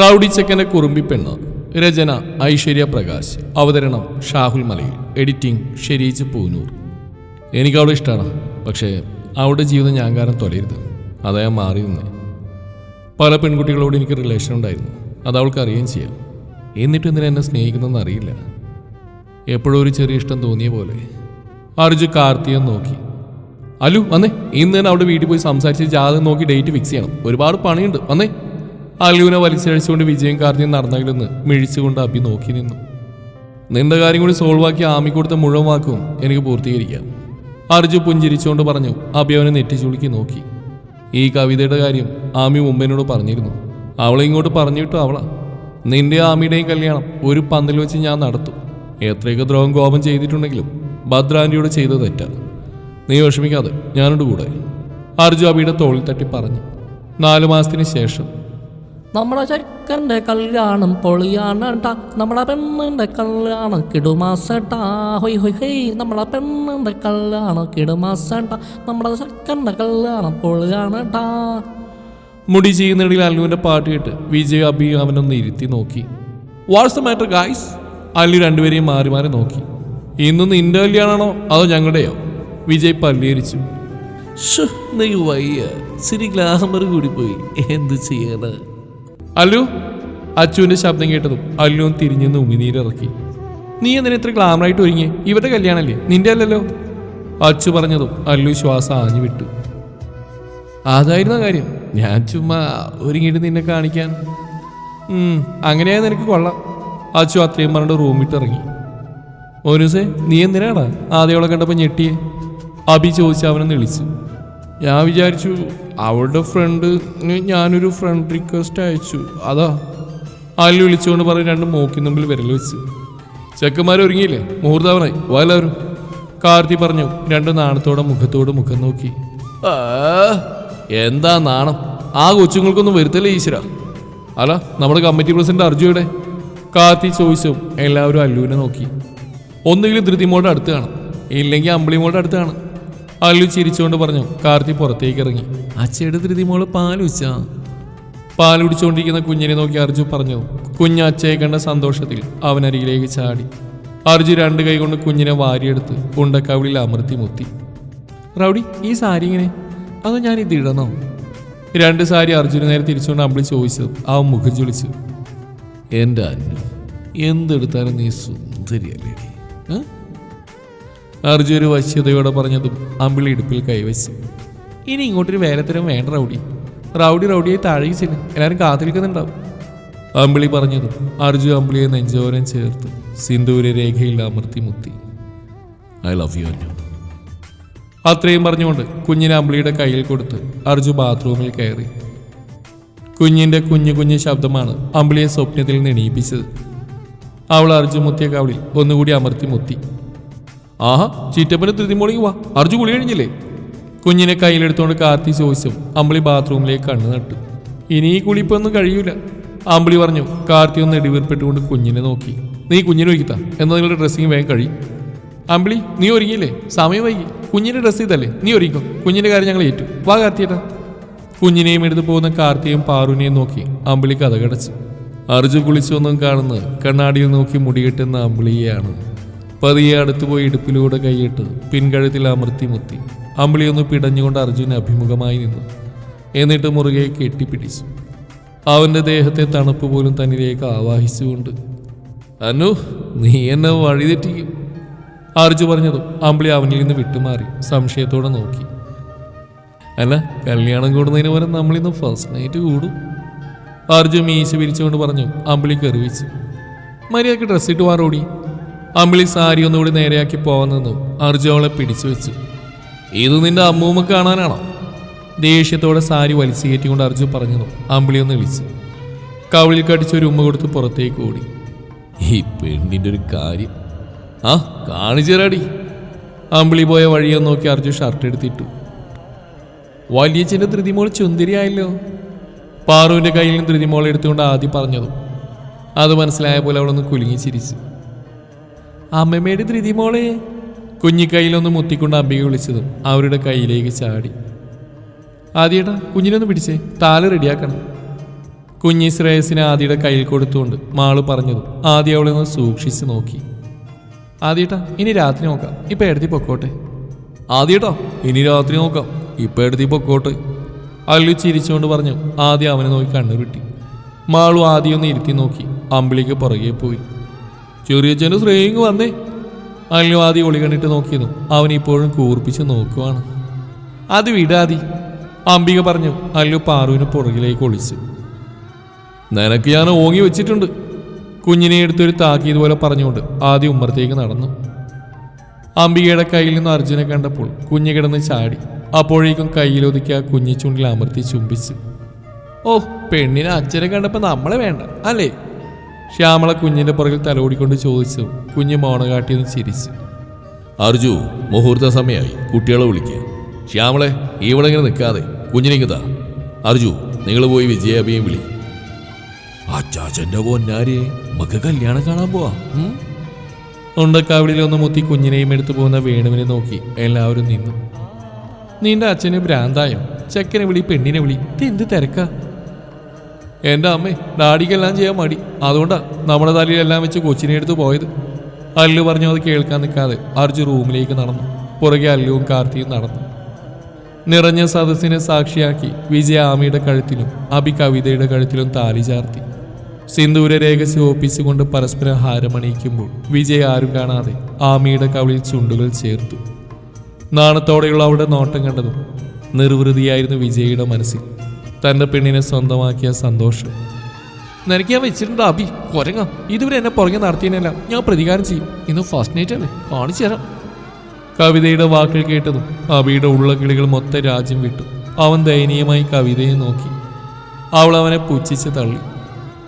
Rowdy ചെക്കന്റെ കുറുമ്പി പെണ്ണ്. രചന ഐശ്വര്യ പ്രകാശ്. അവതരണം ഷാഹുൽ മലയിൽ. എഡിറ്റിംഗ് ഷെരീജ് പൂനൂർ. എനിക്ക് അവളെ ഇഷ്ടമാണ് പക്ഷേ അവളുടെ ജീവിതം ഞാൻ കാരണം തൊലയരുത് അതാ ഞാൻ മാറി നിന്നേ. പല പെൺകുട്ടികളോട് എനിക്ക് റിലേഷൻ ഉണ്ടായിരുന്നു. അത് അവൾക്ക് അറിയുകയും ചെയ്യാം. എന്നിട്ട് എന്തിനാ എന്നെ സ്നേഹിക്കുന്നതെന്ന് അറിയില്ല. എപ്പോഴും ഒരു ചെറിയ ഇഷ്ടം തോന്നിയ പോലെ. അർജു കാർത്തിയെ നോക്കി. അലു വന്നേ. ഇന്ന് തന്നെ അവിടെ വീട്ടിൽ പോയി സംസാരിച്ച് ജാതകം നോക്കി ഡേറ്റ് ഫിക്സ് ചെയ്യണം. ഒരുപാട് പണിയുണ്ട്. വന്നേ. അലുവിനെ വലിച്ചഴിച്ചുകൊണ്ട് വിജയം കാർത്തിയും നടന്നകിലെന്ന് മിഴിച്ചുകൊണ്ട് അഭി നോക്കി നിന്നു. നിന്റെ കാര്യം കൂടി സോൾവ് ആക്കി ആമി കൊടുത്ത മുഴുവൻ വാക്കും എനിക്ക് പൂർത്തീകരിക്കാം. അർജു പുഞ്ചിരിച്ചുകൊണ്ട് പറഞ്ഞു അഭി അവനെ നെറ്റിച്ചുളുക്കി നോക്കി. ഈ കവിതയുടെ കാര്യം ആമി മുമ്പനോട് പറഞ്ഞിരുന്നു. അവളെ ഇങ്ങോട്ട് പറഞ്ഞിട്ടു അവള. നിന്റെ ആമിയുടെയും കല്യാണം ഒരു പന്തൽ വെച്ച് ഞാൻ നടത്തും. എത്രയൊക്കെ ദ്രോഹം കോപം ചെയ്തിട്ടുണ്ടെങ്കിലും ഭദ്രാന്റിയോട് ചെയ്ത തെറ്റാണ്. നീ വിഷമിക്കാതെ ഞാനോട് കൂടെ. അർജു അബിയുടെ തോളിൽ തട്ടി പറഞ്ഞു. നാലു മാസത്തിന് ശേഷം നമ്മുടെ ചെക്കന്റെ കല്യാണം പൊളിയാണട്ടാ നമ്മളെ പെണ്ണിന്റെ കല്യാണം കിടുമാസട്ടാ. ഹൊയ് ഹൊയ് ഹെയ് നമ്മളെ പെണ്ണിന്റെ കല്യാണം കിടുമാസട്ടാ. നമ്മളെ ചെക്കന്റെ കല്യാണം പൊളിയാണട്ടാ മുടി ചെയ്യുന്നിടയിൽ അല്ലുവിന്റെ പാട്ട് കേട്ട് വിജയ് അബി അവനൊന്ന് ഇരുത്തി നോക്കി. വാട്സ് മാറ്റർ ഗായ്സ് അല്ലു രണ്ടുപേരെയും മാറി മാറി നോക്കി. ഇന്ന് നിന്റെ കല്യാണമാണോ അതോ ഞങ്ങളുടെയോ? വിജയ് പല്ലിയരിച്ചു നീ വയ്യ. ശരി ഗ്ലാമർ കൂടി പോയി എന്ത് ചെയ്യാനാ അല്ലു അച്ചുവിന്റെ ശബ്ദം കേട്ടതും അല്ലു തിരിഞ്ഞു നിന്ന് ഉമിനീരിറക്കി നീ എന്തിനാ ഇത്ര ഗ്ലാമറായിട്ട് ഒരുങ്ങി ഇവരുടെ കല്യാണല്ലേ? നിന്റെ അല്ലല്ലോ? അച്ചു പറഞ്ഞതും അല്ലു ശ്വാസം ആഞ്ഞു വിട്ടു. അതായിരുന്ന കാര്യം. ഞാൻ ചുമ്മാ ഒരുങ്ങിയിട്ട് നിന്നെ കാണിക്കാൻ. അങ്ങനെയാ നിനക്ക് കൊള്ളാം. അച്ചു അത്രയും പറഞ്ഞിട്ട് റൂമിട്ട് ഇറങ്ങി. ദിവസം നീ എന്തിനാടാ ആദ്യമവളെ കണ്ടപ്പോൾ ഞെട്ടിയെ? അഭി ചോദിച്ചു അവനെ വിളിച്ചു ഞാൻ വിചാരിച്ചു അവളുടെ ഫ്രണ്ട് ഞാനൊരു ഫ്രണ്ട് റിക്വസ്റ്റ് അയച്ചു. അതാ. അതിൽ വിളിച്ചുകൊണ്ട് പറഞ്ഞ് രണ്ട് മൂക്കിന് മുമ്പിൽ വിരൽ വെച്ച്. ചെക്കന്മാർ ഒരുങ്ങിയില്ലേ? മുഹൂർത്താവനായി വല്ലവരും കാർത്തി പറഞ്ഞു രണ്ട് നാണത്തോടെ മുഖത്തോട് മുഖം നോക്കി. എന്താ നാണം? ആ കൊച്ചുങ്ങൾക്കൊന്നും വരുത്തല്ലേ ഈശ്വര? അല്ല നമ്മുടെ കമ്മിറ്റി പ്രസിഡന്റ് അർജുയുടെ കാർത്തി ചോദിച്ചു എല്ലാവരും അല്ലുവിനെ നോക്കി. ഒന്നുകിലും ധൃതിമോളുടെ അടുത്ത് കാണും. ഇല്ലെങ്കിൽ അമ്പിളിമോളുടെ അടുത്ത് കാണും. അല്ലു ചിരിച്ചുകൊണ്ട് പറഞ്ഞു കാർത്തി പുറത്തേക്ക് ഇറങ്ങി. അച്ഛയുടെ ധൃതിമോൾ പാൽ പാലുടിച്ചുകൊണ്ടിരിക്കുന്ന കുഞ്ഞിനെ നോക്കി അർജു പറഞ്ഞു കുഞ്ഞ് അച്ഛയെ കണ്ട സന്തോഷത്തിൽ അവനരികിലേക്ക് ചാടി. അർജു രണ്ട് കൈ കൊണ്ട് കുഞ്ഞിനെ വാരിയെടുത്ത് ഉണ്ടക്കവിളിൽ അമർത്തി മുത്തി. റൗഡി ഈ സാരി ഇങ്ങനെ അതോ ഞാൻ ഇതിടണോ ഇടണോ? രണ്ട് സാരി അർജുന നേരെ തിരിച്ചുകൊണ്ട് അമ്പിളി ചോദിച്ചത് അവൻ മുഖം ചൊളിച്ചു. എന്റെ അന്നു എന്തെടുത്താലും നീ സുന്ദരിയല്ലേടി? ഏ? അർജു ഒരു വശ്യതയോടെ പറഞ്ഞതും അമ്പിളി ഇടുപ്പിൽ കൈവച്ചു ഇനി ഇങ്ങോട്ടൊരു വേലത്തരം വേണ്ട റൗഡി. റൗഡി റൗഡിയായി താഴേക്ക് ചെല്ലും എല്ലാവരും കാത്തിരിക്കുന്നുണ്ടാവും. അമ്പിളി പറഞ്ഞതും അർജു അമ്പിളിയെ നെഞ്ചോരം ചേർത്ത് സിന്ധുവിലെ രേഖയിൽ അമർത്തി മുത്തി. ഐ ലവ് യു അന്നു അത്രയും പറഞ്ഞുകൊണ്ട് കുഞ്ഞിനെ അമ്പിളിയുടെ കയ്യിൽ കൊടുത്ത് അർജു ബാത്റൂമിൽ കയറി. കുഞ്ഞിന്റെ കുഞ്ഞു കുഞ്ഞു ശബ്ദമാണ് അമ്പിളിയെ സ്വപ്നത്തിൽ നിന്ന് എണീപ്പിച്ചത്. അവൾ അർജു മുത്തിയ കവളിൽ ഒന്നുകൂടി അമർത്തി മുത്തി. ആഹാ ചീറ്റപ്പന് ധൃതിമോളിക്ക് വാ. അർജു കുളി കഴിഞ്ഞില്ലേ? കുഞ്ഞിനെ കയ്യിലെടുത്തുകൊണ്ട് കാർത്തി ചോദിച്ചു. അമ്പിളി ബാത്റൂമിലേക്ക് കണ്ണു നട്ടു. ഇനി ഈ കുളിപ്പൊന്നും കഴിയൂല. അമ്പിളി പറഞ്ഞു കാർത്തി ഒന്ന് ഇടിവീർപ്പെട്ടുകൊണ്ട് കുഞ്ഞിനെ നോക്കി. നീ കുഞ്ഞിനെ ഒരുക്കിത്താ. എന്നാൽ നിങ്ങളുടെ ഡ്രസ്സിങ് വേഗം കഴി. അമ്പിളി നീ ഒരുങ്ങിയില്ലേ? സമയം വൈകി. കുഞ്ഞിന്റെ ഡ്രസ്സ് ചെയ്തല്ലേ? നീ ഒരുക്കും കുഞ്ഞിന്റെ കാര്യം ഞങ്ങൾ ഏറ്റു. വാ കാർത്തിയേട്ടാ. കുഞ്ഞിനെയും എടുത്തു പോകുന്ന കാർത്തിയും പാറുവിനെയും നോക്കി അമ്പിളി കഥ കടച്ചു. അർജു കുളിച്ചൊന്നും കാണുന്ന കണ്ണാടിയിൽ നോക്കി മുടികെട്ടുന്ന അമ്പിളിയെയാണ്. പതിയെ അടുത്തുപോയി ഇടുപ്പിലൂടെ കൈയിട്ട് പിൻകഴുത്തിൽ അമർത്തി മുത്തി അമ്പിളിയൊന്ന് പിടഞ്ഞുകൊണ്ട് അർജുൻ അഭിമുഖമായി നിന്നു. എന്നിട്ട് മുറുകെ കെട്ടിപ്പിടിച്ചു. അവന്റെ ദേഹത്തെ തണുപ്പ് പോലും തന്നിലേക്ക് ആവാഹിച്ചുകൊണ്ട് അനു നീ എന്നെ വഴിതെറ്റിക്കും. അർജു പറഞ്ഞതും അമ്പിളി അവനിൽ നിന്ന് വിട്ടുമാറി സംശയത്തോടെ നോക്കി. അല്ല കല്യാണം കൂടുന്നതിന് പകരം നമ്മളിന്ന് ഫസ്റ്റ് നൈറ്റ് കൂടും. അർജു മീശ പിരിച്ചുകൊണ്ട് പറഞ്ഞു അമ്പിളി കറിവിച്ചു. മര്യാദയ്ക്ക് ഡ്രസ്സ് ഇട്ട് അമ്പിളി സാരി ഒന്നുകൂടി നേരെയാക്കി പോകാൻ നിന്നു. അർജു അവളെ പിടിച്ചു വെച്ചു. ഇത് നിന്റെ അമ്മൂമ്മ കാണാനാണോ? ദേഷ്യത്തോടെ സാരി വലിച്ചു കയറ്റിക്കൊണ്ട് അർജു പറഞ്ഞു അമ്പിളി ഒന്ന് വിളിച്ചു. കവിളിൽ കടിച്ചൊരു ഉമ്മ കൊടുത്ത് പുറത്തേക്ക് ഓടി. ഈ പെണ്ണിന്റെ ഒരു കാര്യം. ആ കാണിച്ചേരാടി അമ്പിളി പോയ വഴിയെ നോക്കി അർജു ഷർട്ട് എടുത്തിട്ടു. വലിയച്ഛന്റെ ധൃതിമോൾ ചുന്തിരിയായല്ലോ പാറുവിന്റെ കയ്യിൽ നിന്ന് ധൃതിമോൾ എടുത്തുകൊണ്ട് ആദ്യം പറഞ്ഞതും. അത് മനസ്സിലായ പോലെ അവളൊന്ന് കുലുങ്ങി ചിരിച്ചു. അമ്മമ്മയുടെ ധൃതിമോളെ കുഞ്ഞിക്കൈയിലൊന്ന് മുത്തിക്കൊണ്ട് അമ്പിക വിളിച്ചതും അവരുടെ കയ്യിലേക്ക് ചാടി. ആദ്യേട്ടാ കുഞ്ഞിനൊന്ന് പിടിച്ചേ താൽ റെഡിയാക്കണം. കുഞ്ഞി ശ്രേയസിനെ ആദിയുടെ കയ്യിൽ കൊടുത്തുകൊണ്ട് മാൾ പറഞ്ഞതും ആദ്യ അവളെ ഒന്ന് സൂക്ഷിച്ച് നോക്കി. ആദ്യേട്ടാ ഇനി രാത്രി നോക്കാം ഇപ്പം എടുത്തി പൊക്കോട്ടെ. ആദ്യേട്ടാ ഇനി രാത്രി നോക്കാം ഇപ്പം എടുത്തി പൊക്കോട്ടെ. അല്ലു ചിരിച്ചുകൊണ്ട് പറഞ്ഞു ആദ്യം അവനെ നോക്കി കണ്ണുരുട്ടി. മാളു ആദ്യം ഒന്ന് ഇരുത്തി നോക്കി അമ്പിളിക്ക് പുറകെ പോയി. ചെറിയച്ഛന്റെ ശ്രേയങ് വന്നേ. ആദ്യം ഒളി കണ്ടിട്ട് നോക്കിയിരുന്നു അവൻ ഇപ്പോഴും കൂർപ്പിച്ച് നോക്കുവാണ്. അത് വിടാതി അംബിക പറഞ്ഞു അല്ലു പാറുവിന് പുറകിലേക്ക് ഒളിച്ചു. നിനക്ക് ഞാൻ ഓങ്ങി വെച്ചിട്ടുണ്ട്. കുഞ്ഞിനെ എടുത്തൊരു താക്കിയതുപോലെ പറഞ്ഞുകൊണ്ട് ആദ്യം ഉമ്മറത്തേക്ക് നടന്നു. അംബികയുടെ കയ്യിൽ നിന്ന് അർജുനെ കണ്ടപ്പോൾ കുഞ്ഞ് കിടന്ന് ചാടി. അപ്പോഴേക്കും കയ്യിലൊതുക്കി ആ കുഞ്ഞിച്ചുണ്ടിൽ അമർത്തി ചുംബിച്ച്. ഓ പെണ്ണിനെ അച്ഛനെ കണ്ടപ്പോൾ നമ്മളെ വേണ്ട അല്ലേ? ശ്യാമള കുഞ്ഞിന്റെ പുറകിൽ തലോടിക്കൊണ്ട് ചോദിച്ചു. കുഞ്ഞ് മോണ കാട്ടിയൊന്ന് ചിരിച്ചു. അർജു മുഹൂർത്ത സമയമായി. കുട്ടികളെ വിളിക്കുക ശ്യാമളെ ഇവിടെ ഇങ്ങനെ നിൽക്കാതെ. കുഞ്ഞിനിങ്ങതാ അർജു നിങ്ങൾ പോയി വിജയാബിയും വിളി. അച്ചാച്ചന്റെ പൊന്നാരെ നമുക്ക് കല്യാണം കാണാൻ പോവാ. ഉണ്ടക്കാവിളിയിൽ ഒന്ന് മുത്തി കുഞ്ഞിനെയും എടുത്തു പോകുന്ന വേണുവിനെ നോക്കി എല്ലാവരും നിന്നു. നിന്റെ അച്ഛന് ഭ്രാന്തായോ? ചെക്കനെ വിളി പെണ്ണിനെ വിളി. ഇത് എന്ത് തിരക്കാ? എന്റെ അമ്മേ ഡാഡിക്കെല്ലാം ചെയ്യാൻ മടി. അതുകൊണ്ടാ നമ്മുടെ തലയിലെല്ലാം വെച്ച് കൊച്ചിനെ എടുത്ത് പോയത്. അല്ലു പറഞ്ഞു അത് കേൾക്കാൻ നിൽക്കാതെ അർജു റൂമിലേക്ക് നടന്നു. പുറകെ അല്ലുവും കാർത്തിയും നടന്നു. നിറഞ്ഞ സദസ്സിനെ സാക്ഷിയാക്കി വിജയ ആമിയുടെ കഴുത്തിലും അബി കവിതയുടെ കഴുത്തിലും താലി ചാർത്തി. സിന്ദൂര രേഖ ശോഭിച്ചുകൊണ്ട് പരസ്പരം ഹാരമണിയിക്കുമ്പോൾ വിജയ ആരും കാണാതെ ആമിയുടെ കവിളിൽ ചുണ്ടുകൾ ചേർത്തു. നാണത്തോടെയുള്ള അവളുടെ നോട്ടം കണ്ടതും നിർവൃതിയായിരുന്നു വിജയയുടെ മനസ്സിൽ. തന്റെ പെണ്ണിനെ സ്വന്തമാക്കിയ സന്തോഷം. നിനക്ക് ഞാൻ വെച്ചിട്ടുണ്ട് അബി കൊരങ്ങ. ഇതുവരെ എന്നെ പുറകെ നടത്തിയതിനല്ല ഞാൻ പ്രതികാരം ചെയ്യും. ഇന്ന് ഫസ്റ്റ് നൈറ്റ് അല്ലേ കാണിച്ചു തരാം. കവിതയുടെ വാക്കുകൾ കേട്ടതും അബിയുടെ ഉള്ളക്കിളികൾ മൊത്തം രാജ്യം വിട്ടു. അവൻ ദയനീയമായി കവിതയെ നോക്കി. അവൾ അവനെ പുച്ഛിച്ച് തള്ളി.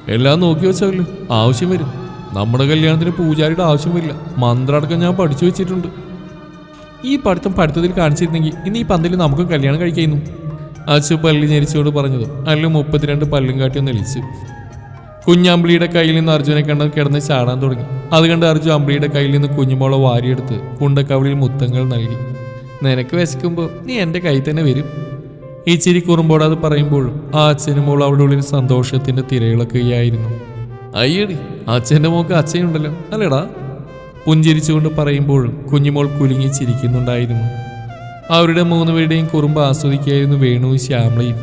എല്ലാം നോക്കി വെച്ചവല്ലോ ആവശ്യം വരും. നമ്മുടെ കല്യാണത്തിന് പൂജാരിയുടെ ആവശ്യമില്ല മന്ത്രടക്കം ഞാൻ പഠിച്ചു വെച്ചിട്ടുണ്ട്. ഈ പഠിത്തം പഠിത്തത്തിൽ കാണിച്ചിരുന്നെങ്കിൽ ഇന്ന് ഈ പന്തലിൽ നമുക്കും കല്യാണം കഴിക്കുന്നു അച്ചു പല്ലി ഞെരിച്ചുകൊണ്ട് പറഞ്ഞതും. അല്ലു മുപ്പത്തിരണ്ട് പല്ലും കാട്ടി ഒന്ന് എളിച്ചു കുഞ്ഞമ്പിളിയുടെ കയ്യിൽ നിന്ന് അർജുനെ കണ്ടത് കിടന്ന് ചാടാൻ തുടങ്ങി. അത് കണ്ട് അർജു അമ്പിളിയുടെ കയ്യിൽ നിന്ന് കുഞ്ഞുമോളെ വാരിയെടുത്ത് കുണ്ടക്കവളിൽ മുത്തങ്ങൾ നൽകി. നിനക്ക് വിശക്കുമ്പോൾ നീ എന്റെ കൈ തന്നെ വരും. ഈ ചിരി കുറുമ്പോടാത് പറയുമ്പോഴും ആ അച്ഛനും മോൾ അവളുടെ ഉള്ളിൽ സന്തോഷത്തിന്റെ തിരയിളക്കുകയായിരുന്നു അയ്യടി അച്ഛന്റെ മോക്ക് അച്ഛനുണ്ടല്ലോ അല്ലേടാ. പുഞ്ചിരിച്ചുകൊണ്ട് പറയുമ്പോഴും കുഞ്ഞുമോൾ കുലുങ്ങി ചിരിക്കുന്നുണ്ടായിരുന്നു. അവരുടെ മൂന്നുപേരുടെയും കുറുമ്പ് ആസ്വദിക്കുകയായിരുന്നു വേണുവും ശ്യാമളയും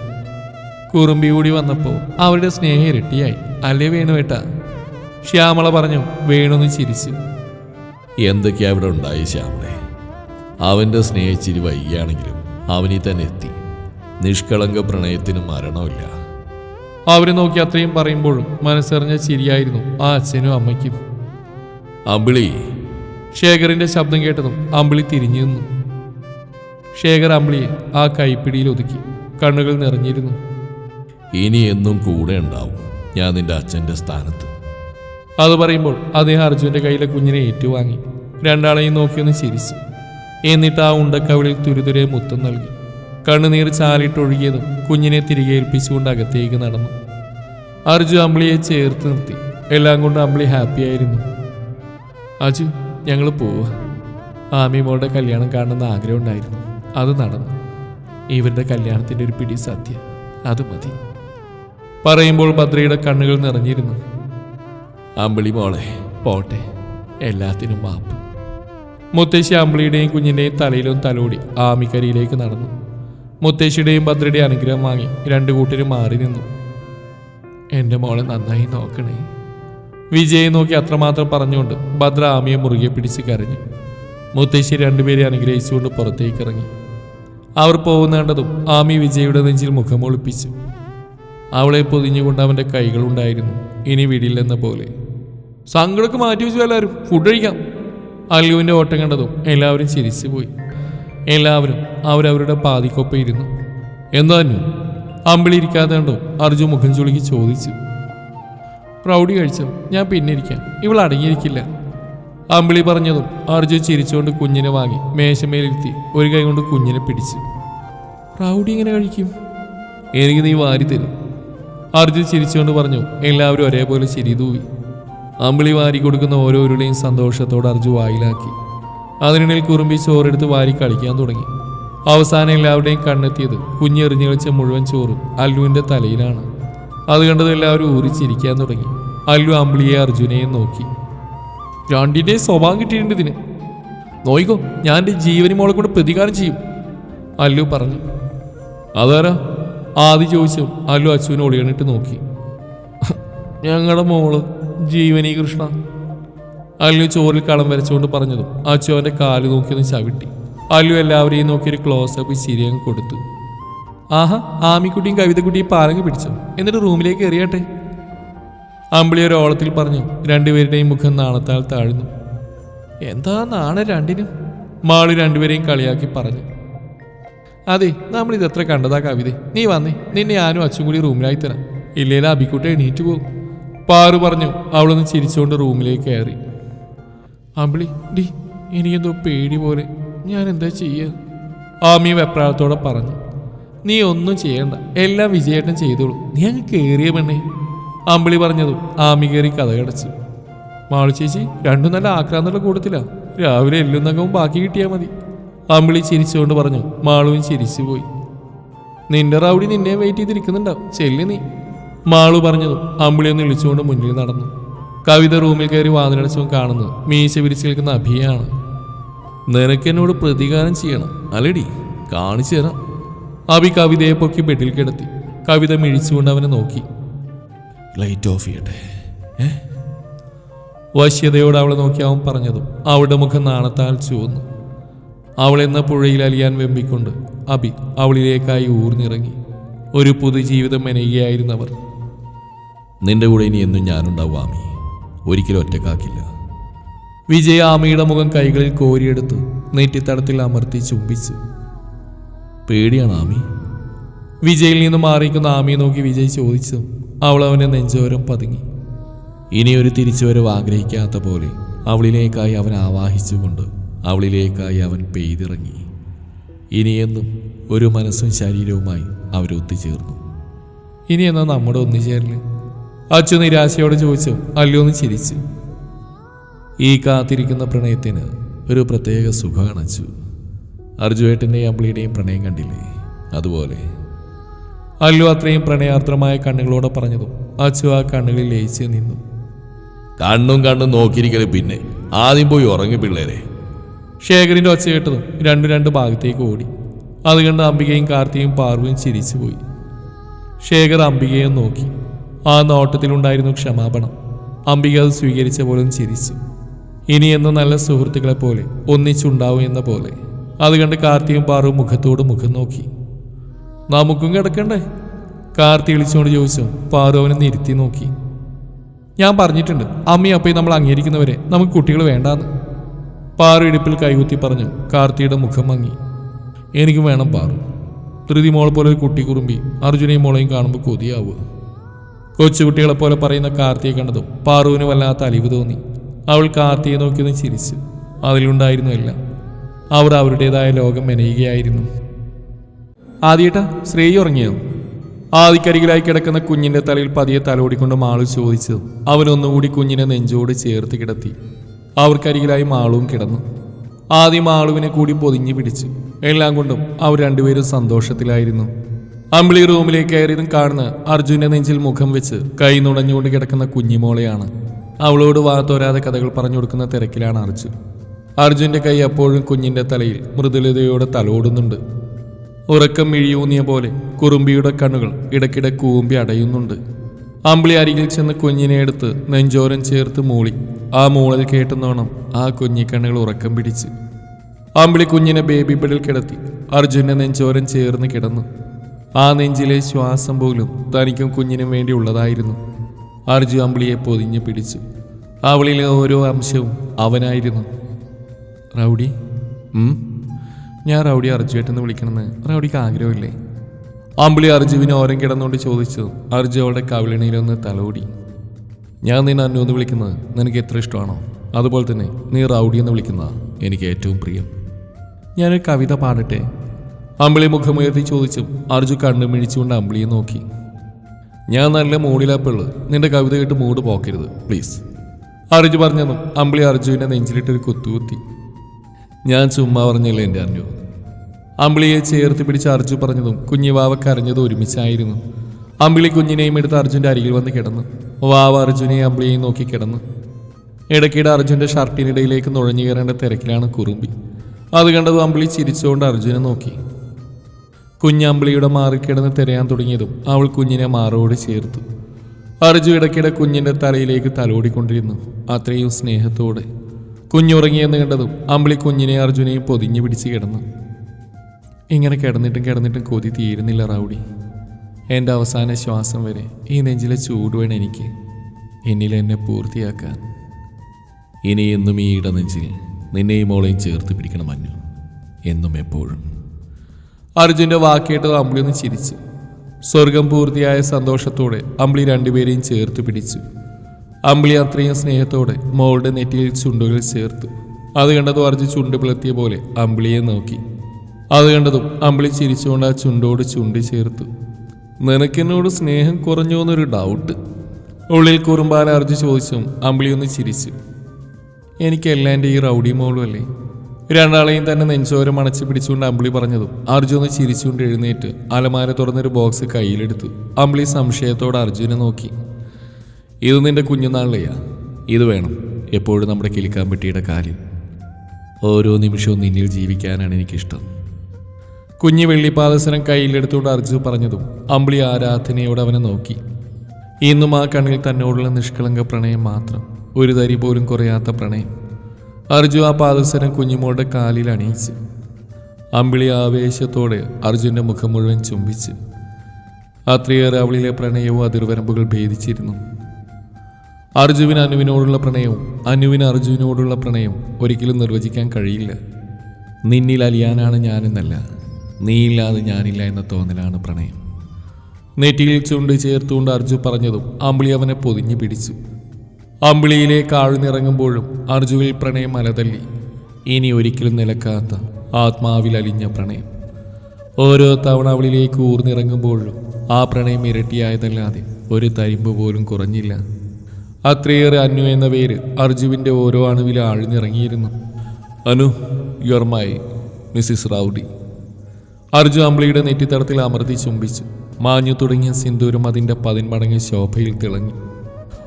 കുറുമ്പി കൂടി വന്നപ്പോൾ അവരുടെ സ്നേഹം ഇരട്ടിയായി. അല്ലേ വേണുവേട്ട ശ്യാമള പറഞ്ഞു. വേണുന്ന് ചിരിച്ചു. എന്തൊക്കെയാ അവിടെ ഉണ്ടായി ശ്യാമളെ? അവന്റെ സ്നേഹിച്ചിരി വൈകിയാണെങ്കിലും അവനിൽ തന്നെ എത്തി. നിഷ്കളങ്ക പ്രണയത്തിന് മരണമില്ല അവരെ നോക്കി അത്രയും പറയുമ്പോഴും മനസ്സറിഞ്ഞ ചിരിയായിരുന്നു ആ അച്ഛനും അമ്മയ്ക്കും. അമ്പിളി. ശേഖറിന്റെ ശബ്ദം കേട്ടതും അമ്പിളി തിരിഞ്ഞു നിന്നു. ശേഖർ അമ്പിളിയെ ആ കൈപ്പിടിയിൽ ഒതുക്കി കണ്ണുകൾ നിറഞ്ഞിരുന്നു. ഇനി എന്നും കൂടെ ഉണ്ടാവും ഞാൻ നിന്റെ അച്ഛന്റെ സ്ഥാനത്ത്. അത് പറയുമ്പോൾ അദ്ദേഹം അർജുന്റെ കയ്യിലെ കുഞ്ഞിനെ ഏറ്റുവാങ്ങി. രണ്ടാളെയും നോക്കിയൊന്ന് ചിരിച്ചു. എന്നിട്ട് ആ ഉണ്ടക്കവിളിൽ തുരുതുരെ മുത്തം നൽകി. കണ്ണുനീർ ചാലിട്ടൊഴുകിയതും കുഞ്ഞിനെ തിരികെ ഏൽപ്പിച്ചുകൊണ്ട് അകത്തേക്ക് നടന്നു. അർജു അമ്പിളിയെ ചേർത്ത് നിർത്തി. എല്ലാം കൊണ്ട് അമ്പിളി ഹാപ്പിയായിരുന്നു അജു ഞങ്ങൾ പോവുക. ആമി മോളുടെ കല്യാണം കാണുന്ന ആഗ്രഹം ഉണ്ടായിരുന്നു അത് നടന്നു. ഇവരുടെ കല്യാണത്തിന്റെ ഒരു പിടി സത്യ അത് മതി. പറയുമ്പോൾ ഭദ്രയുടെ കണ്ണുകൾ നിറഞ്ഞിരുന്നു. അമ്പിളി മോളെ പോട്ടെ. എല്ലാത്തിനും മാപ്പ്. മുത്തശ്ശി അമ്പിളിയുടെയും കുഞ്ഞിന്റെയും തലയിലും തലോടി ആമിക്കരിയിലേക്ക് നടന്നു. മുത്തശ്ശിയുടെയും ഭദ്രയുടെയും അനുഗ്രഹം വാങ്ങി രണ്ടു കൂട്ടരും മാറി നിന്നു. എന്റെ മോളെ നന്നായി നോക്കണേ. വിജയെ നോക്കി അത്രമാത്രം പറഞ്ഞുകൊണ്ട് ഭദ്ര ആമിയെ മുറുകെ പിടിച്ച് കരഞ്ഞു. മുത്തശ്ശി രണ്ടുപേരെ അനുഗ്രഹിച്ചുകൊണ്ട് പുറത്തേക്ക് ഇറങ്ങി അവർ പോകുന്ന കണ്ടതും ആമി വിജയുടെ നെഞ്ചിൽ മുഖമൊളിപ്പിച്ചു അവളെ പൊതിഞ്ഞുകൊണ്ട് അവന്റെ കൈകളുണ്ടായിരുന്നു ഇനി വിടില്ലെന്ന പോലെ. സങ്കടമൊക്കെ മാറ്റി വെച്ചു എല്ലാവരും. ഫുഡ് കഴിക്കാം. അല്ലുവിന്റെ ഓട്ടം കണ്ടതും എല്ലാവരും ചിരിച്ചു പോയി. എല്ലാവരും അവരവരുടെ പാതിക്കൊപ്പം ഇരുന്നു. എന്താ അമ്പിളി ഇരിക്കാതെ കണ്ടോ അർജു മുഖം ചുളുക്കി ചോദിച്ചു. റൗഡി കഴിച്ചോ? ഞാൻ പിന്നെ ഇരിക്കാം. ഇവൾ അടങ്ങിയിരിക്കില്ല. അമ്പിളി പറഞ്ഞതും അർജു ചിരിച്ചുകൊണ്ട് കുഞ്ഞിനെ വാങ്ങി മേശമേലിരുത്തി ഒരു കൈ കൊണ്ട് കുഞ്ഞിനെ പിടിച്ചു. റൗഡി ഇങ്ങനെ കഴിക്കും? എനിക്ക് നീ വാരി തരും. അർജു ചിരിച്ചുകൊണ്ട് പറഞ്ഞു എല്ലാവരും ഒരേപോലെ ചിരി തൂവി. അമ്പിളി വാരി കൊടുക്കുന്ന ഓരോരുടെയും സന്തോഷത്തോടെ അർജു വായിലാക്കി. അതിനിടയിൽ കുറുമ്പി ചോറെടുത്ത് വാരി കളിക്കാൻ തുടങ്ങി. അവസാനം എല്ലാവരുടെയും കണ്ണെത്തിയത് കുഞ്ഞെറിഞ്ഞു കളിച്ച മുഴുവൻ ചോറും അല്ലുവിന്റെ തലയിലാണ്. അത് കണ്ടത് എല്ലാവരും ഊറിച്ചിരിക്കാൻ തുടങ്ങി. അല്ലു അമ്പിളിയെ അർജുനെയും നോക്കി. രണ്ടിന്റെയും സ്വഭാവം കിട്ടിയിട്ടുണ്ട് ഇതിന്. നോയിക്കോ ഞാൻ എന്റെ ജീവനി മോളെ കൊണ്ട് പ്രതികാരം ചെയ്യും. അല്ലു പറഞ്ഞു. അതാരാ? ആദ്യം ചോദിച്ചു. അല്ലു അച്ചുവിനെ ഒളിയണിട്ട് നോക്കി. ഞങ്ങളുടെ മോൾ ജീവനി കൃഷ്ണ. അല്ലു ചോറിൽ കളം വരച്ചുകൊണ്ട് പറഞ്ഞതും അച്ചു അവന്റെ കാൽ നോക്കിയൊന്ന് ചവിട്ടി. അല്ലു എല്ലാവരെയും നോക്കി ഒരു ക്ലോസ് ക്ലോസപ്പ് ശരിയങ്ങ് കൊടുത്തു. ആഹാ ആമിക്കുട്ടിയും കവിതക്കുട്ടിയും പാലങ്ങ് പിടിച്ചു? എന്നിട്ട് റൂമിലേക്ക് എറിയട്ടെ അമ്പിളി ഒരു ഓളത്തിൽ പറഞ്ഞു രണ്ടുപേരുടെയും മുഖം നാണത്താൽ താഴ്ന്നു. എന്താ നാണ രണ്ടിനും? മാളി രണ്ടുപേരെയും കളിയാക്കി പറഞ്ഞു. അതെ നമ്മൾ എത്ര കണ്ടതാ കവിത. നീ വന്നേ നിന്നെ ഞാനും അച്ഛൻ കൂടി റൂമിലായി തരാം. ഇല്ലേലും അബിക്കുട്ടി എണീറ്റ് പോകും. പാറു പറഞ്ഞു അവളൊന്ന് ചിരിച്ചുകൊണ്ട് റൂമിലേക്ക് കയറി. അമ്പിളി ഡി എനിക്കെന്തോ പേടി പോലെ. ഞാൻ എന്താ ചെയ്യുക ആമി വെപ്രാളത്തോടെ പറഞ്ഞു. നീ ഒന്നും ചെയ്യണ്ട. എല്ലാം വിജയേട്ടൻ ചെയ്തോളൂ. നീ അങ്ങ് കയറിയ പെണ്ണേ. അമ്പിളി പറഞ്ഞതും കഥ കടച്ചു. മാളു ചേച്ചി രണ്ടും നല്ല ആക്രാന്നുള്ള കൂട്ടത്തിലാ. രാവിലെ എല്ലുന്നകവും ബാക്കി കിട്ടിയാൽ മതി. അമ്പിളി ചിരിച്ചുകൊണ്ട് പറഞ്ഞു മാളുവും ചിരിച്ചു പോയി നിന്റെ റൗഡി നിന്നെ വെയിറ്റ് ചെയ്തിരിക്കുന്നുണ്ടാവും. ചെല്ലി നീ. മാളു പറഞ്ഞതും അമ്പിളി ഒന്ന് ഇളിച്ചുകൊണ്ട് മുന്നിൽ നടന്നു. കവിത റൂമിൽ കയറി വാതിലടച്ചും കാണുന്നത് മീശ വിരിച്ചു നിൽക്കുന്ന അഭിയാണ്. നിനക്ക് എന്നോട് പ്രതികാരം ചെയ്യണം അല്ലടി കാണിച്ചു തരാം. അഭി കവിതയെ പൊക്കി ബെഡിൽ കിടത്തി. കവിത മിഴിച്ചുകൊണ്ട് അവനെ നോക്കി. ലൈറ്റ് ഓഫ് ചെയ്യട്ടെ. ഏ? വശ്യതയോട് അവളെ നോക്കി അവൻ പറഞ്ഞതും അവളുടെ മുഖം നാണത്താൽ ചുവന്നു. അവളെന്ന പുഴയിൽ അലിയാൻ വെമ്പിക്കൊണ്ട് അബി അവളിലേക്കായി ഊർന്നിറങ്ങി. ഒരു പുതുജീവിതം മെനയുകയായിരുന്നവർ. നിന്റെ കൂടെ ഇനി എന്നും ഞാനുണ്ടാവും ആമി. ഒരിക്കലും ഒറ്റക്കാക്കില്ല. വിജയ ആമിയുടെ മുഖം കൈകളിൽ കോരിയെടുത്ത് നെറ്റിത്തടത്തിൽ അമർത്തി ചുംബിച്ച്. പേടിയാണ് ആമി. വിജയിൽ നിന്ന് മാറിയിരിക്കുന്ന ആമിയെ നോക്കി വിജയ് ചോദിച്ചു. അവൾ അവനെ നെഞ്ചോരം പതുങ്ങി. ഇനിയൊരു തിരിച്ചുവരവ് ആഗ്രഹിക്കാത്ത പോലെ അവളിലേക്കായി അവൻ ആവാഹിച്ചുകൊണ്ട് അവളിലേക്കായി അവൻ പെയ്തിറങ്ങി. ഇനിയെന്നും ഒരു മനസ്സും ശരീരവുമായി അവരൊത്തുചേർന്നു ഇനി എന്നാ നമ്മുടെ ഒന്നുചേരൽ അച്ചു നിരാശയോടെ ചോദിച്ചു. അല്ലയോന്ന് ചിരിച്ചു. ഈ കാത്തിരിക്കുന്ന പ്രണയത്തിന് ഒരു പ്രത്യേക സുഖമാണ് അച്ചു. അർജുവേട്ടന്റെയും അമ്പിളിയുടെയും പ്രണയം കണ്ടില്ലേ? അതുപോലെ അല്ലു അത്രയും പ്രണയാർദ്രമായ കണ്ണുകളോടെ പറഞ്ഞതും അച്ചു ആ കണ്ണുകളിൽ ലയിച്ച് നിന്നു. കണ്ണും കണ്ണും നോക്കിയിരിക്കൽ പിന്നെ. ആദ്യം പോയി ഉറങ്ങി പിള്ളേരെ. ശേഖരിന്റെ ഒച്ച കേട്ടതും രണ്ടു രണ്ട് ഭാഗത്തേക്ക് ഓടി. അത് കണ്ട് അംബികയും കാർത്തിയും പാർവയും ചിരിച്ചു പോയി. ശേഖർ അംബികയെ നോക്കി. ആ നോട്ടത്തിലുണ്ടായിരുന്നു ക്ഷമാപണം. അംബിക അത് സ്വീകരിച്ച പോലും ചിരിച്ചു. ഇനി എന്ന നല്ല സുഹൃത്തുക്കളെ പോലെ ഒന്നിച്ചുണ്ടാവും എന്ന പോലെ. അത് കണ്ട് കാർത്തിയും പാറും മുഖത്തോട് മുഖം നോക്കി. നമുക്കും കിടക്കണ്ടേ? കാർത്തി വിളിച്ചുകൊണ്ട് ചോദിച്ചു. പാറു അവനെ നിർത്തി നോക്കി. ഞാൻ പറഞ്ഞിട്ടുണ്ട് അമ്മയും അപ്പയും നമ്മൾ അംഗീകരിക്കുന്നവരെ നമുക്ക് കുട്ടികൾ വേണ്ടാന്ന്. പാറു ഇടുപ്പിൽ കൈകുത്തി പറഞ്ഞു കാർത്തിയുടെ മുഖം മങ്ങി. എനിക്കും വേണം പാറു. ധൃതി മോളെ പോലെ ഒരു കുട്ടി കുറുമ്പി അർജുനെയും മോളെയും കാണുമ്പോൾ കൊതിയാവുക. കൊച്ചുകുട്ടികളെ പോലെ പറയുന്ന കാർത്തിയെ കണ്ടതും പാറുവിന് വല്ലാത്ത അലിവ് തോന്നി. അവൾ കാർത്തിയെ നോക്കിയൊന്ന് ചിരിച്ചു. അതിലുണ്ടായിരുന്നു എല്ലാം. അവർ അവരുടേതായ ലോകം മെനയുകയായിരുന്നു. ആദ്യേട്ടാ സ്ത്രീ ഉറങ്ങിയോ? ആദിക്കരികിലായി കിടക്കുന്ന കുഞ്ഞിന്റെ തലയിൽ പതിയെ തലോടിക്കൊണ്ട് മാളു ചോദിച്ചു. അവനൊന്നുകൂടി കുഞ്ഞിനെ നെഞ്ചോട് ചേർത്ത് കിടത്തി. അവർക്കരികിലായി മാളുവും കിടന്നു. ആദ്യം മാളുവിനെ കൂടി പൊതിഞ്ഞു പിടിച്ചു. എല്ലാം കൊണ്ടും അവർ രണ്ടുപേരും സന്തോഷത്തിലായിരുന്നു. അമ്പിളി റൂമിലേക്ക് കയറിയതും കാണുന്ന അർജുന്റെ നെഞ്ചിൽ മുഖം വെച്ച് കൈ നുടഞ്ഞുകൊണ്ട് കിടക്കുന്ന കുഞ്ഞിമോളെയാണ്. അവളോട് വാത്തോരാതെ കഥകൾ പറഞ്ഞു കൊടുക്കുന്ന തിരക്കിലാണ് അർജുൻ. അർജുന്റെ കൈ അപ്പോഴും കുഞ്ഞിന്റെ തലയിൽ മൃദുലതയോടെ തലോടുന്നുണ്ട്. ഉറക്കം മിഴിയൂന്നിയ പോലെ കുറുമ്പിയുടെ കണ്ണുകൾ ഇടയ്ക്കിടെ കൂമ്പി അടയുന്നുണ്ട്. അമ്പിളി അരികിൽ ചെന്ന് കുഞ്ഞിനെ എടുത്ത് നെഞ്ചോരം ചേർത്ത് മൂളി. ആ മൂളൽ കേട്ടുന്നോണം ആ കുഞ്ഞിക്കണ്ണുകൾ ഉറക്കം പിടിച്ച്. അമ്പിളി കുഞ്ഞിനെ ബേബി ബെഡിൽ കിടത്തി അർജുനെ നെഞ്ചോരം ചേർന്ന് കിടന്നു. ആ നെഞ്ചിലെ ശ്വാസം പോലും തനിക്കും കുഞ്ഞിനും വേണ്ടി ഉള്ളതായിരുന്നു. അർജു അമ്പിളിയെ പൊതിഞ്ഞു പിടിച്ചു. അവളിലെ ഓരോ അംശവും അവനായിരുന്നു. റൗഡി ഞാൻ റൗഡി അർജുവേട്ടെന്ന് വിളിക്കണമെന്ന് റൗഡിക്ക് ആഗ്രഹമില്ലേ? ആമ്പിളി അർജുവിന് ഓരം കിടന്നുകൊണ്ട് ചോദിച്ചു അർജു അവളുടെ കവിളിണിയിലൊന്ന് തലോടി. ഞാൻ നിന്നെ അന്നു എന്ന് വിളിക്കുന്നത് നിനക്ക് എത്ര ഇഷ്ടമാണോ? അതുപോലെ തന്നെ നീ റൗഡി എന്ന് വിളിക്കുന്ന എനിക്ക് ഏറ്റവും പ്രിയം. ഞാനൊരു കവിത പാടട്ടെ? അമ്പിളി മുഖമുയർത്തി ചോദിച്ചു അർജു കണ്ണു മിഴിച്ചുകൊണ്ട് അമ്പിളിയെ നോക്കി. ഞാൻ നല്ല മൂടിലാപ്പുള്ളു നിന്റെ കവിത കേട്ട് മൂട് പോക്കരുത് പ്ലീസ്. അർജു പറഞ്ഞതും അമ്പിളി അർജുവിന്റെ നെഞ്ചിലിട്ടൊരു കുത്തുകുത്തി. ഞാൻ ചുമ്മാ പറഞ്ഞല്ലേ എന്റെ അറിഞ്ഞു അമ്പിളിയെ ചേർത്ത് പിടിച്ച് അർജു പറഞ്ഞതും കുഞ്ഞിവാവ കരഞ്ഞതും ഒരുമിച്ചായിരുന്നു. അമ്പിളി കുഞ്ഞിനെയും എടുത്ത് അർജുന്റെ അരികിൽ വന്ന് കിടന്നു. വാവ അർജുനെയും അമ്പിളിയെയും നോക്കി കിടന്നു. ഇടയ്ക്കിടെ അർജുന്റെ ഷർട്ടിനിടയിലേക്ക് നുഴഞ്ഞു കയറേണ്ട തിരക്കിലാണ് കുറുമ്പി. അത് കണ്ടതും അമ്പിളി ചിരിച്ചുകൊണ്ട് അർജുനെ നോക്കി. കുഞ്ഞമ്പിളിയുടെ മാറിക്കിടന്ന് തിരയാൻ തുടങ്ങിയതും അവൾ കുഞ്ഞിനെ മാറോട് ചേർത്തു. അർജു ഇടയ്ക്കിടെ കുഞ്ഞിന്റെ തലയിലേക്ക് തലോടിക്കൊണ്ടിരുന്നു. അത്രയും സ്നേഹത്തോടെ. കുഞ്ഞുറങ്ങിയെന്ന് കണ്ടതും അമ്പിളി കുഞ്ഞിനെ അർജുനെയും പൊതിഞ്ഞു പിടിച്ച് കിടന്നു. ഇങ്ങനെ കിടന്നിട്ടും കിടന്നിട്ടും കൊതി തീരുന്നില്ല റൗഡി. എന്റെ അവസാന ശ്വാസം വരെ ഈ നെഞ്ചിലെ ചൂട് വേണം എനിക്ക്. എന്നിൽ എന്നെ പൂർത്തിയാക്കാൻ. ഇനി എന്നും ഈ ഇടനെഞ്ചിൽ നിന്നെയും മോളെയും ചേർത്ത് പിടിക്കണം മഞ്ഞു. എന്നും എപ്പോഴും. അർജുന്റെ വാക്കേട്ടത് അമ്പിളി ഒന്ന് ചിരിച്ചു. സ്വർഗം പൂർത്തിയായ സന്തോഷത്തോടെ അമ്പിളി രണ്ടുപേരെയും ചേർത്ത് പിടിച്ചു. അമ്പിളി അത്രയും സ്നേഹത്തോടെ മോളുടെ നെറ്റിയിൽ ചുണ്ടുകൾ ചേർത്തു. അത് കണ്ടതും അർജി ചുണ്ട് പിളർത്തിയ പോലെ അമ്പിളിയെ നോക്കി. അത് കണ്ടതും അമ്പിളി ചിരിച്ചുകൊണ്ട് ആ ചുണ്ടോട് ചുണ്ട് ചേർത്തു. നിനക്കെന്നോട് സ്നേഹം കുറഞ്ഞു എന്നൊരു ഡൗട്ട് ഉള്ളിൽ കുറുമ്പാല അർജി ചോദിച്ചും അമ്പിളി ഒന്ന് ചിരിച്ചു. എനിക്കെല്ലാം എന്റെ ഈ റൗഡി മോളും അല്ലേ രണ്ടാളെയും തന്നെ നെഞ്ചോരം അണച്ചു പിടിച്ചുകൊണ്ട് അമ്പിളി പറഞ്ഞതും അർജുൻ ഒന്ന് ചിരിച്ചുകൊണ്ട് എഴുന്നേറ്റ് അലമാര തുറന്നൊരു ബോക്സ് കയ്യിലെടുത്തു. അമ്പിളി സംശയത്തോടെ അർജുനെ നോക്കി. ഇത് നിന്റെ കുഞ്ഞുനാളിലെയാ. ഇത് വേണം. എപ്പോഴും നമ്മുടെ കിളിക്കാമ്പെട്ടിയുടെ കാലിൽ. ഓരോ നിമിഷവും നിന്നിൽ ജീവിക്കാനാണ് എനിക്കിഷ്ടം. കുഞ്ഞു വെള്ളിപ്പാദസനം കയ്യിലെടുത്തുകൊണ്ട് അർജു പറഞ്ഞതും അമ്പിളി ആരാധനയോടെ അവനെ നോക്കി. ഇന്നും ആ കണ്ണിൽ തന്നോടുള്ള നിഷ്കളങ്ക പ്രണയം മാത്രം. ഒരു തരി പോലും കുറയാത്ത പ്രണയം. അർജു ആ പാദസരം കുഞ്ഞുമോളുടെ കാലിൽ അണിയിച്ചു. അമ്പിളി ആവേശത്തോടെ അർജുന്റെ മുഖം മുഴുവൻ ചുംബിച്ച്. അത്രയേറെ അവളിലെ പ്രണയവും അതിർവരമ്പുകൾ ഭേദിച്ചിരുന്നു. അർജുവിന് അനുവിനോടുള്ള പ്രണയവും അനുവിന് അർജുവിനോടുള്ള പ്രണയവും ഒരിക്കലും നിർവചിക്കാൻ കഴിയില്ല. നിന്നിൽ അലിയാനാണ് ഞാനെന്നല്ല നീയില്ലാതെ ഞാനില്ല എന്ന തോന്നലാണ് പ്രണയം. നെറ്റിയിൽ ചുണ്ട് ചേർത്തുകൊണ്ട് അർജു പറഞ്ഞതും അമ്പിളി അവനെ പൊതിഞ്ഞു പിടിച്ചു. അമ്പിളിയിലേക്ക് ആഴ്ന്നിറങ്ങുമ്പോഴും അർജുവിൽ പ്രണയം അലതല്ലി. ഇനി ഒരിക്കലും നിലക്കാത്ത ആത്മാവിൽ അലിഞ്ഞ പ്രണയം. ഓരോ തവണ അവളിലേക്ക് ഊർന്നിറങ്ങുമ്പോഴും ആ പ്രണയം ഇരട്ടിയായതല്ലാതെ ഒരു തരിമ്പ് പോലും കുറഞ്ഞില്ല. അത്രയേറെ അന്നു എന്ന പേര് അർജുവിന്റെ ഓരോ അണുവിൽ ആഴ്ന്നിറങ്ങിയിരുന്നു. Anu you're my Mrs rowdy Arju അമ്പിളിയുടെ നെറ്റിത്തടത്തിൽ അമർത്തി ചുംബിച്ചു. മാഞ്ഞു തുടങ്ങിയ സിന്ദൂരം അതിന്റെ പതിന്മടങ്ങ് ശോഭയിൽ തിളങ്ങി.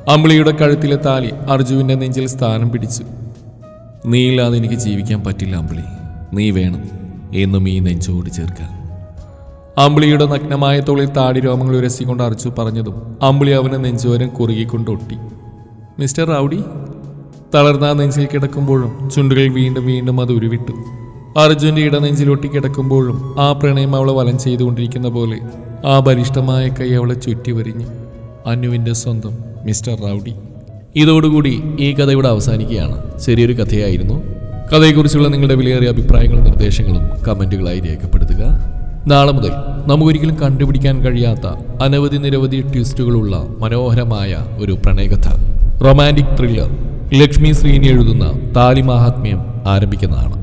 അമ്പിളിയുടെ കഴുത്തിലെ താലി അർജുവിന്റെ നെഞ്ചിൽ സ്ഥാനം പിടിച്ചു. നീയില്ലാതെ എനിക്ക് ജീവിക്കാൻ പറ്റില്ല അമ്പിളി. നീ വേണം എന്നും ഈ നെഞ്ചോട് ചേർക്കാൻ. അമ്പിളിയുടെ നഗ്നമായ തോളിൽ താടി രോമങ്ങൾ ഉരസിക്കൊണ്ട് അർജു പറഞ്ഞതും അമ്പിളി അവനെ നെഞ്ചോരം കുറുകിക്കൊണ്ട് ഒട്ടി. Mr rowdy? തളർന്ന നെഞ്ചിൽ കിടക്കുമ്പോഴും ചുണ്ടുകൾ വീണ്ടും വീണ്ടും അത് ഉരുവിട്ടു. അർജുന്റെ ഇടനെഞ്ചിലൊട്ടി കിടക്കുമ്പോഴും ആ പ്രണയം അവളെ വലം ചെയ്തുകൊണ്ടിരിക്കുന്ന പോലെ ആ ബലിഷ്ടമായ കൈ അവളെ ചുറ്റി വരിഞ്ഞു. അനുവിന്റെ സ്വന്തം മിസ്റ്റർ റൗഡി. ഇതോടുകൂടി ഈ കഥ ഇവിടെ അവസാനിക്കുകയാണ്. ചെറിയൊരു കഥയായിരുന്നു. കഥയെക്കുറിച്ചുള്ള നിങ്ങളുടെ വിലയേറിയ അഭിപ്രായങ്ങളും നിർദ്ദേശങ്ങളും കമന്റുകളായി രേഖപ്പെടുത്തുക. നാളെ മുതൽ നമുക്കൊരിക്കലും കണ്ടുപിടിക്കാൻ കഴിയാത്ത അനവധി നിരവധി ട്വിസ്റ്റുകളുള്ള മനോഹരമായ ഒരു പ്രണയകഥ. റൊമാന്റിക് ത്രില്ലർ ലക്ഷ്മി ശ്രീനി എഴുതുന്ന താലി മാഹാത്മ്യം ആരംഭിക്കുന്നതാണ്.